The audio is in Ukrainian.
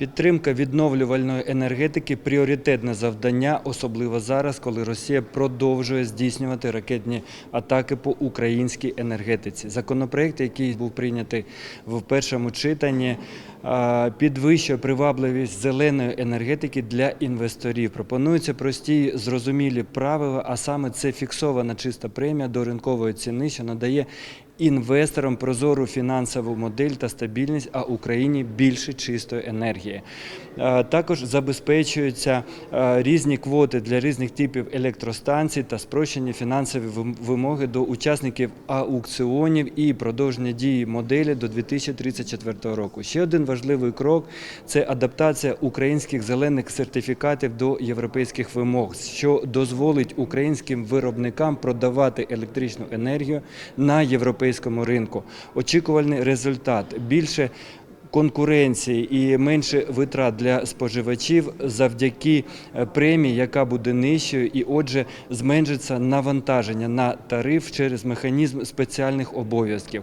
Підтримка відновлювальної енергетики пріоритетне завдання, особливо зараз, коли Росія продовжує здійснювати ракетні атаки по українській енергетиці. Законопроект, який був прийнятий в першому читанні, підвищує привабливість зеленої енергетики для інвесторів. Пропонуються прості зрозумілі правила, а саме це фіксована чиста премія до ринкової ціни, що надає інвесторам прозору фінансову модель та стабільність, а Україні більше чистої енергії. Е, Також забезпечуються е, різні квоти для різних типів електростанцій та спрощені фінансові вимоги до учасників аукціонів і продовження дії моделі до 2034 року. Ще один важливий крок це адаптація українських зелених сертифікатів до європейських вимог, що дозволить українським виробникам продавати електричну енергію на європейському ринку. Очікувальний результат більше конкуренції і менше витрат для споживачів завдяки е, премії, яка буде нижчою, і отже зменшиться навантаження на тариф через механізм спеціальних обов'язків.